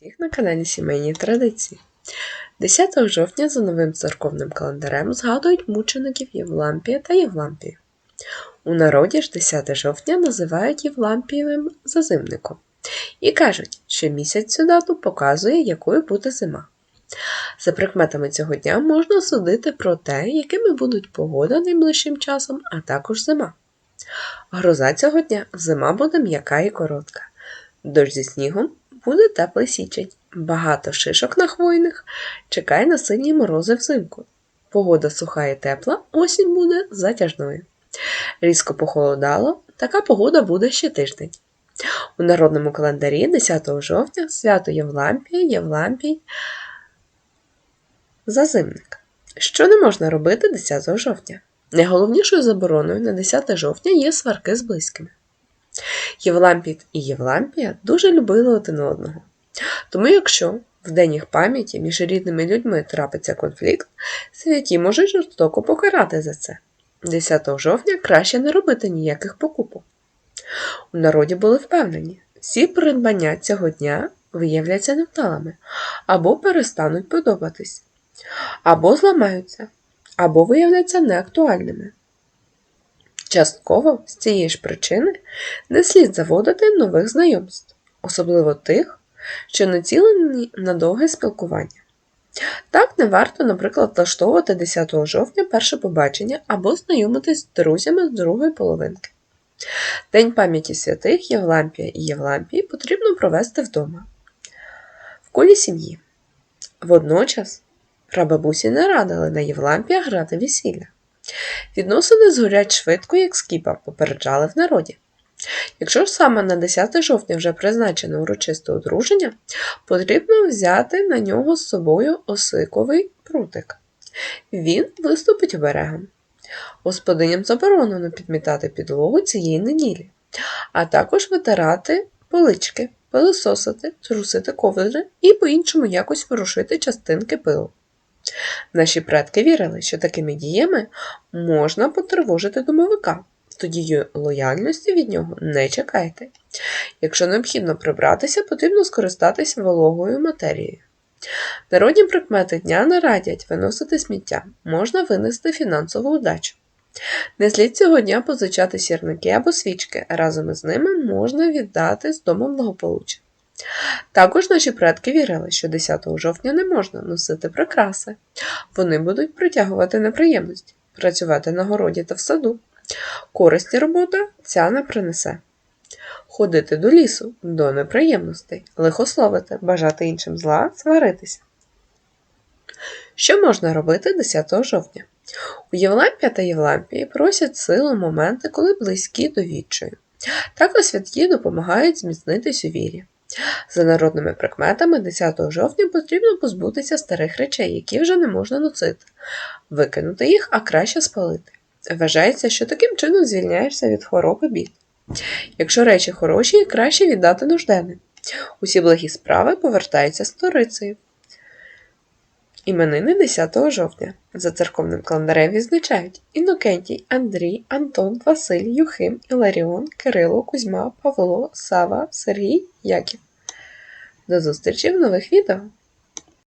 Всіх на каналі Сімейні Традиції. 10 жовтня за новим церковним календарем згадують мучеників Євлампія та Євлампію. У народі ж 10 жовтня називають Євлампієвим зазимником і кажуть, що місяць цю дату показує, якою буде зима. За прикметами цього дня можна судити про те, якими будуть погода найближчим часом, а також зима. Гроза цього дня зима буде м'яка і коротка. Дощ зі снігом буде теплий січень. Багато шишок на хвойних. Чекай на сильні морози взимку. Погода суха і тепла, осінь буде затяжною. Різко похолодало, така погода буде ще тиждень. У народному календарі 10 жовтня свято Євлампія, Євлампій, зазимник. Що не можна робити 10 жовтня? Найголовнішою забороною на 10 жовтня є сварки з близькими. Євлампіт і Євлампія дуже любили один одного. Тому, якщо в день їх пам'яті між рідними людьми трапиться конфлікт, святі можуть жорстоко покарати за це. 10 жовтня краще не робити ніяких покупок. У народі були впевнені, всі придбання цього дня виявляться невдалими, або перестануть подобатись, або зламаються, або виявляться неактуальними. Частково з цієї ж причини не слід заводити нових знайомств, особливо тих, що націлені на довге спілкування. Так не варто, наприклад, влаштовувати 10 жовтня перше побачення або знайомитись з друзями з другої половинки. День пам'яті святих Євлампія і Євлампії потрібно провести вдома, в колі сім'ї. Водночас прабабусі не радили на Євлампія грати весілля. Відносини згорять швидко, як скіпа, попереджали в народі. Якщо ж саме на 10 жовтня вже призначено урочисте одруження, потрібно взяти на нього з собою осиковий прутик. Він виступить оберегом. Господиням заборонено підмітати підлогу цієї неділі, а також витирати полички, пилососити, трусити ковдри і по-іншому якось ворушити частинки пилу. Наші предки вірили, що такими діями можна потривожити домовика, тоді лояльності від нього не чекайте. Якщо необхідно прибратися, потрібно скористатися вологою матерією. Народні прикмети дня не радять виносити сміття, можна винести фінансову удачу. Не слід цього дня позичати сірники або свічки, разом із ними можна віддати з дому благополуччя. Також наші предки вірили, що 10 жовтня не можна носити прикраси, вони будуть притягувати неприємності, працювати на городі та в саду. Користі робота ця не принесе. Ходити до лісу до неприємностей, лихословити, бажати іншим зла, сваритися. Що можна робити 10 жовтня? У Євлампія та Євлампії просять силу моменти, коли близькі до відчаю. Також святки допомагають зміцнитись у вірі. За народними прикметами, 10 жовтня потрібно позбутися старих речей, які вже не можна носити, викинути їх, а краще спалити. Вважається, що таким чином звільняєшся від хвороби бід. Якщо речі хороші, краще віддати нужденним. Усі благі справи повертаються сторицею. Іменини 10 жовтня за церковним календарем відзначають Інокентій, Андрій, Антон, Василь, Юхим, Іларіон, Кирило, Кузьма, Павло, Сава, Сергій, Яків. До зустрічі в нових відео!